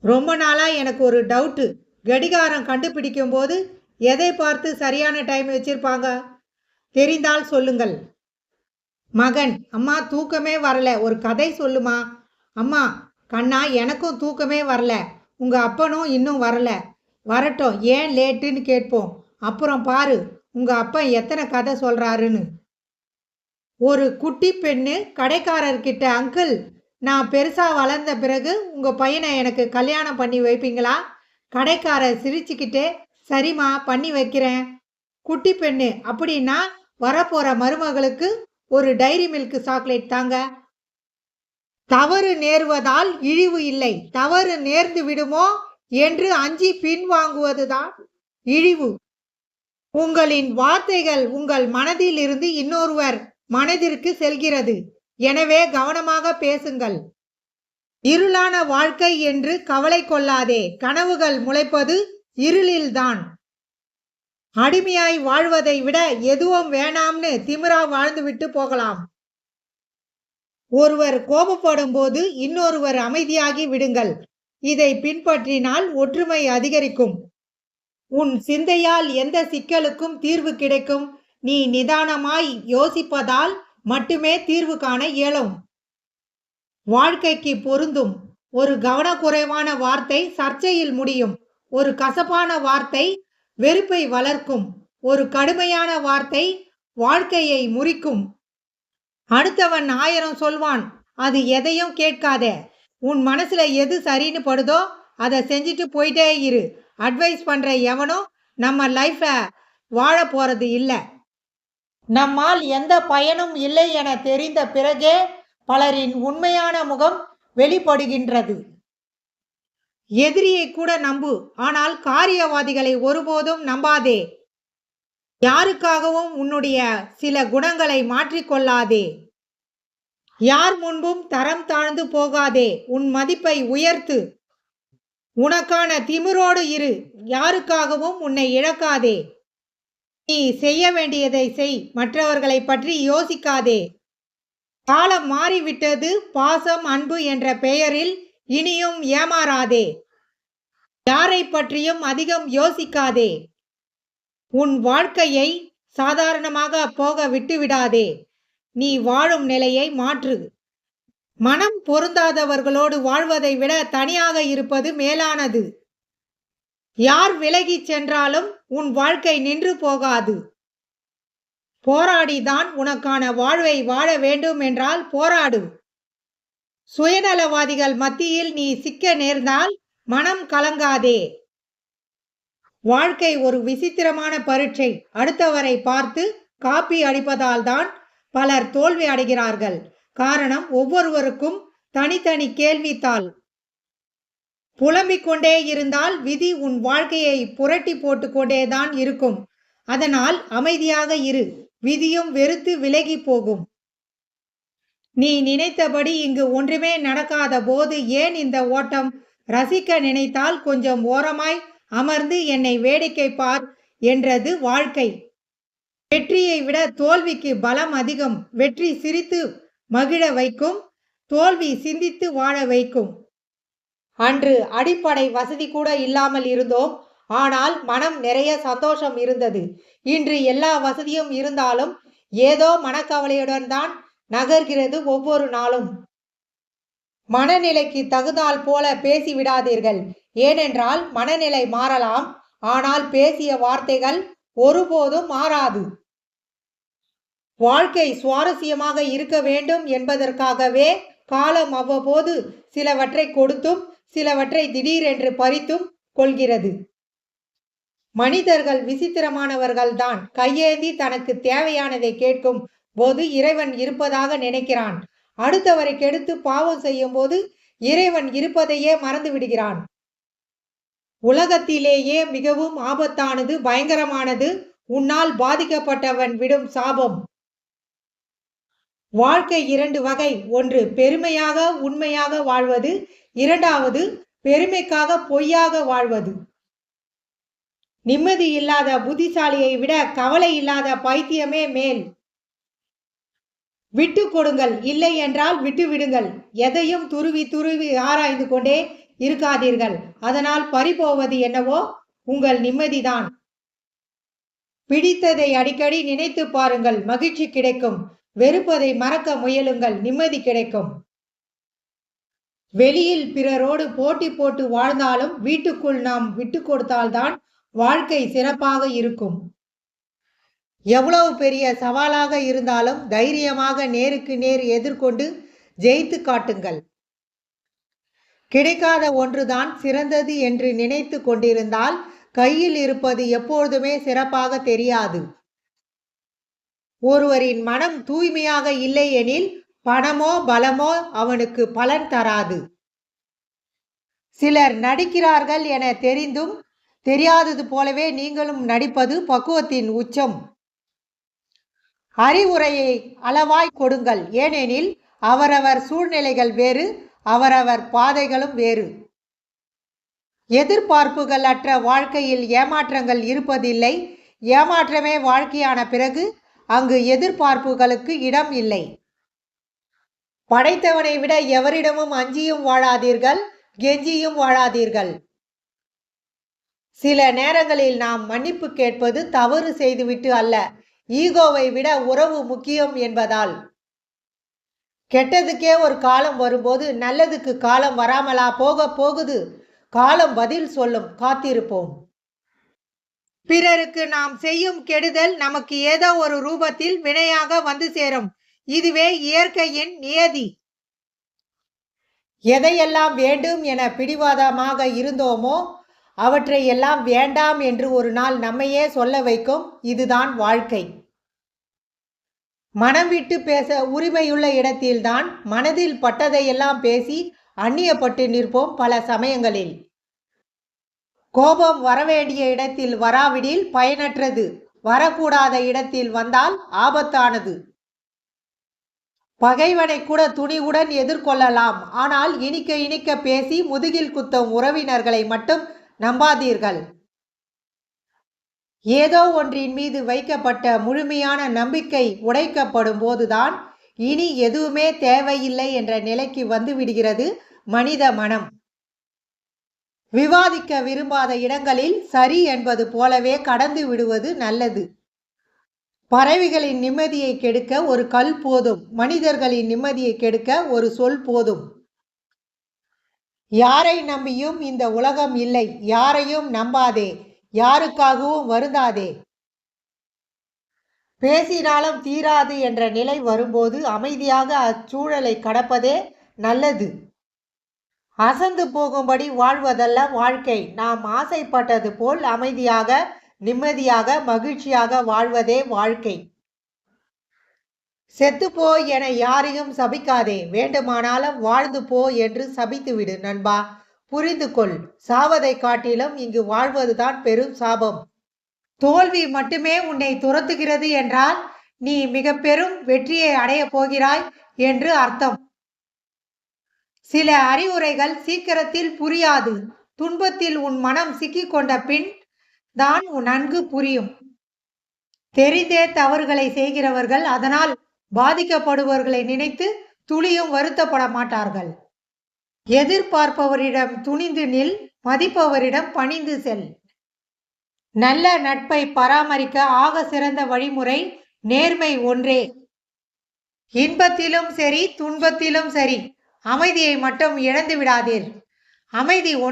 ரொம்ப நாளாக எனக்கு ஒரு டவுட்டு கடிகாரம் கண்டுபிடிக்கும் போது எதை பார்த்து சரியான டைம் வச்சிருப்பாங்க? தெரிந்தால் சொல்லுங்கள். மகன் அம்மா தூக்கமே வரல. ஒரு கதை சொல்லுமா? அம்மா கண்ணா எனக்கும் தூக்கமே வரல. உங்க அப்பனும் இன்னும் வரல. வரட்டும் ஏன் லேட்டுன்னு கேட்போம். அப்புறம் பாரு உங்க அப்பன் எத்தனை கதை சொல்றாருன்னு. ஒரு குட்டி பெண்ணு கடைக்காரர்கிட்ட அங்கிள் நான் பெருசாக வளர்ந்த பிறகு உங்கள் பையனை எனக்கு கல்யாணம் பண்ணி வைப்பீங்களா? கடைக்காரர் சிரிச்சுக்கிட்டே சரிம்மா பண்ணி வைக்கிறேன். குட்டி பெண்ணு அப்படின்னா வரப்போகிற மருமகளுக்கு ஒரு டைரி மில்க் சாக்லேட் தாங்க. தவறு நேர்வதால் இழிவு இல்லை. தவறு நேர்ந்து விடுமோ என்று அஞ்சி பின்வாங்குவதுதான் இழிவு. உங்களின் வார்த்தைகள் உங்கள் மனதில் இருந்து இன்னொருவர் மனதிற்கு செல்கிறது. எனவே கவனமாக பேசுங்கள். இருளான வாழ்க்கை என்று கவலை கொள்ளாதே. கனவுகள் முளைப்பது இருளில்தான். அடிமையாய் வாழ்வதை விட எதுவும் வேணாம்னு திமிரா வாழ்ந்துவிட்டு போகலாம். ஒருவர் கோபப்படும் போது இன்னொருவர் அமைதியாகி விடுங்கள். இதை பின்பற்றினால் ஒற்றுமை அதிகரிக்கும். உன் சிந்தையால் எந்த சிக்கலுக்கும் தீர்வு கிடைக்கும். நீ நிதானமாய் யோசிப்பதால் மட்டுமே தீர்வு காண இயலும். வாழ்க்கைக்கு பொருந்தும். ஒரு கவனக்குறைவான வார்த்தை சர்ச்சையில் முடியும். ஒரு கசப்பான வார்த்தை வெறுப்பை வளர்க்கும். ஒரு கடுமையான வார்த்தை வாழ்க்கையை முறிக்கும். அடுத்தவன் ஆயிரம் சொல்வான். அது எதையும் கேட்காத. உன் மனசுல எது சரின்னு படுதோ அதை செஞ்சுட்டு போயிட்டே இரு. அட்வைஸ் பண்ற எவனும் நம்ம லைஃப்பை வாழ போறது இல்லை. நம்மால் எந்த பயனும் இல்லை என தெரிந்த பிறகே பலரின் உண்மையான முகம் வெளிப்படுகின்றது. எதிரியை கூட நம்பு ஆனால் காரியவாதிகளை ஒருபோதும் நம்பாதே. யாருக்காகவும் உன்னுடைய சில குணங்களை மாற்றிக்கொள்ளாதே. யார் முன்பும் தரம் தாழ்ந்து போகாதே உன் மதிப்பை உயர்த்து. உனக்கான திமிரோடு இரு யாருக்காகவும் உன்னை இழக்காதே. நீ செய்ய வேண்டியதை செய். மற்றவர்களை பற்றி யோசிக்காதே. காலம் மாறிவிட்டது. பாசம் அன்பு என்ற பெயரில் இனியும் ஏமாறாதே. யாரை பற்றியும் அதிகம் யோசிக்காதே. உன் வாழ்க்கையை சாதாரணமாக போக விட்டுவிடாதே. நீ வாழும் நிலையை மாற்று. மனம் பொருந்தாதவர்களோடு வாழ்வதை விட தனியாக இருப்பது மேலானது. யார் விலகிச் சென்றாலும் உன் வாழ்க்கை நின்று போகாது. போராடிதான் உனக்கான வாழ்வை வாழ வேண்டும் என்றால் போராடு. சுயநலவாதிகள் மத்தியில் நீ சிக்க நேர்ந்தால் மனம் கலங்காதே. வாழ்க்கை ஒரு விசித்திரமான பரீட்சை. அடுத்தவரை பார்த்து காப்பி அடிப்பதால் தான் பலர் தோல்வி அடைகிறார்கள். காரணம் ஒவ்வொருவருக்கும் தனித்தனி கேள்வித்தாள். புலம்பிக் கொண்டே இருந்தால் விதி உன் வாழ்க்கையை புரட்டி போட்டுக்கொண்டேதான் இருக்கும். அதனால் அமைதியாக இரு. விதியும் வெறுத்து விலகி போகும். நீ நினைத்தபடி இங்கு ஒன்றுமே நடக்காத போது ஏன் இந்த ஓட்டம்? ரசிக்க நினைத்தால் கொஞ்சம் ஓரமாய் அமர்ந்து என்னை வேடிக்கை பார் என்றது வாழ்க்கை. வெற்றியை விட தோல்விக்கு பலம் அதிகம். வெற்றி சிரித்து மகிழ வைக்கும். தோல்வி சிந்தித்து வாழ வைக்கும். அன்று அடிப்படை வசதி கூட இல்லாமல் இருந்தோம். ஆனால் மனம் நிறைய சந்தோஷம் இருந்தது. இன்று எல்லா வசதியும் இருந்தாலும் ஏதோ மனக்கவலையுடன் தான் நகர்கிறது ஒவ்வொரு நாளும். மனநிலைக்கு தகுந்தால் போல பேசிவிடாதீர்கள் ஏனென்றால் மனநிலை மாறலாம். ஆனால் பேசிய வார்த்தைகள் ஒருபோதும் மாறாது. வாழ்க்கை சுவாரஸ்யமாக இருக்க வேண்டும் என்பதற்காகவே காலம் அவ்வப்போது சிலவற்றை கொடுத்தும் சிலவற்றை திடீரென்று பறித்தும் கொள்கிறது. மனிதர்கள் விசித்திரமானவர்கள்தான். கையேந்தி தனக்கு தேவையானதை கேட்கும் போது இறைவன் இருப்பதாக நினைக்கிறான். அடுத்தவரை கெடுத்து பாவம் செய்யும் போது இறைவன் இருப்பதையே மறந்து விடுகிறான் உலகத்திலேயே மிகவும் ஆபத்தானது பயங்கரமானது. உன்னால் பாதிக்கப்பட்டவன் விடும் சாபம். வாழ்க்கை இரண்டு வகை. ஒன்று பெருமையாக உண்மையாக வாழ்வது. இரண்டாவது பெருமைக்காக பொய்யாக வாழ்வது. நிம்மதி இல்லாத புத்திசாலியை விட கவலை இல்லாத பைத்தியமே மேல். விட்டு கொடுங்கள் இல்லை என்றால் விட்டு விடுங்கள். எதையும் துருவி துருவி ஆராய்ந்து கொண்டே இருக்காதீர்கள். அதனால் பறிபோவது என்னவோ உங்கள் நிம்மதிதான். பிடித்ததை அடிக்கடி நினைத்து பாருங்கள் மகிழ்ச்சி கிடைக்கும். வெறுப்பதை மறக்க முயலுங்கள் நிம்மதி கிடைக்கும். வெளியில் பிறரோடு போட்டி போட்டு வாழ்ந்தாலும் வீட்டுக்குள் நாம் விட்டு கொடுத்தால்தான் வாழ்க்கை சிறப்பாக இருக்கும். எவ்வளவு பெரிய சவாலாக இருந்தாலும் தைரியமாக நேருக்கு நேர் எதிர்கொண்டு ஜெயித்து காட்டுங்கள். கிடைக்காத ஒன்றுதான் சிறந்தது என்று நினைத்து கொண்டிருந்தால் கையில் இருப்பது எப்பொழுதுமே சிறப்பாக தெரியாது. ஒருவரின் மனம் தூய்மையாக இல்லை எனில் பணமோ பலமோ அவனுக்கு பலன் தராது. சிலர் நடிக்கிறார்கள் என தெரிந்தும் தெரியாதது போலவே நீங்களும் நடிப்பது பக்குவத்தின் உச்சம். அறிவுரையை அளவாய் கொடுங்கள். ஏனெனில் அவரவர் சூழ்நிலைகள் வேறு அவரவர் பாதைகளும் வேறு. எதிர்பார்ப்புகள் அற்ற வாழ்க்கையில் ஏமாற்றங்கள் இருப்பதில்லை. ஏமாற்றமே வாழ்க்கையான பிறகு அங்கு எதிர்பார்ப்புகளுக்கு இடம் இல்லை. படைத்தவனை விட எவரிடமும் அஞ்சியும் வாழாதீர்கள் கெஞ்சியும் வாழாதீர்கள். சில நேரங்களில் நாம் மன்னிப்பு கேட்பது தவறு செய்துவிட்டு அல்ல ஈகோவை விட உறவு முக்கியம் என்பதால். கெட்டதுக்கே ஒரு காலம் வரும்போது நல்லதுக்கு காலம் வராமலா போக போகுது காலம் பதில் சொல்லும் காத்திருப்போம். பிறருக்கு நாம் செய்யும் கெடுதல் நமக்கு ஏதோ ஒரு ரூபத்தில் வினையாக வந்து சேரும். இதுவே இயற்கையின் நியதி. எதையெல்லாம் வேண்டும் என பிடிவாதமாக இருந்தோமோ அவற்றை எல்லாம் வேண்டாம் என்று ஒரு நாள் நம்மையே சொல்ல வைக்கும் இதுதான் வாழ்க்கை. மனம் விட்டு பேச உரிமையுள்ள இடத்தில்தான் மனதில் பட்டதையெல்லாம் பேசி அந்நியப்பட்டு நிற்போம் பல சமயங்களில். கோபம் வரவேண்டிய இடத்தில் வராவிடில் பயனற்றது வரக்கூடாத இடத்தில் வந்தால் ஆபத்தானது. பகைவனை கூட துணிவுடன் எதிர்கொள்ளலாம். ஆனால் இனிக்க இனிக்க பேசி முதுகில் குத்தும் உறவினர்களை மட்டும் நம்பாதீர்கள். ஏதோ ஒன்றின் மீது வைக்கப்பட்ட முழுமையான நம்பிக்கை உடைக்கப்படும் போதுதான் இனி எதுவுமே தேவையில்லை என்ற நிலைக்கு வந்து விடுகிறது மனித மனம். விவாதிக்க விரும்பாத இடங்களில் சரி என்பது போலவே கடந்து விடுவது நல்லது. பறவைகளின் நிம்மதியை கெடுக்க ஒரு கல் போதும். மனிதர்களின் நிம்மதியை கெடுக்க ஒரு சொல் போதும். யாரை நம்பியும் இந்த உலகம் இல்லை. யாரையும் நம்பாதே. யாருக்காகவும் வருந்தாதே. பேசினாலும் தீராது என்ற நிலை வரும்போது அமைதியாக அச்சூழலை கடப்பதே நல்லது. அசந்து போகும்படி வாழ்வதல்ல வாழ்க்கை. நாம் ஆசைப்பட்டது போல் அமைதியாக நிம்மதியாக மகிழ்ச்சியாக வாழ்வதே வாழ்க்கை. செத்துப்போ என யாரையும் சபிக்காதே. வேண்டுமானாலும் வாழ்ந்து போ என்று சபித்துவிடு நண்பா. புரிந்து கொள். சாவதை காட்டிலும் இங்கு வாழ்வதுதான் பெரும் சாபம். தோல்வி மட்டுமே உன்னை துரத்துகிறது என்றால் நீ மிக பெரும் வெற்றியை அடையப் போகிறாய் என்று அர்த்தம். சில அறிவுரைகள் சீக்கிரத்தில் புரியாது. துன்பத்தில் உன் மனம் சிக்கிக்கொண்ட பின் தான் நன்கு புரியும். தெரிந்தே தவறுகளை செய்கிறவர்கள் அதனால் பாதிக்கப்படுபவர்களை நினைத்து துளியும் வருத்தப்பட மாட்டார்கள். எதிர்பார்ப்பவரிடம் துணிந்து நில் மதிப்பவரிடம் பணிந்து செல். நல்ல நட்பை பராமரிக்க ஆக சிறந்த வழிமுறை நேர்மை ஒன்றே. இன்பத்திலும் சரி துன்பத்திலும் சரி அமைதியை மட்டும் இழந்து விடாதீர். அமைதி ஒன்று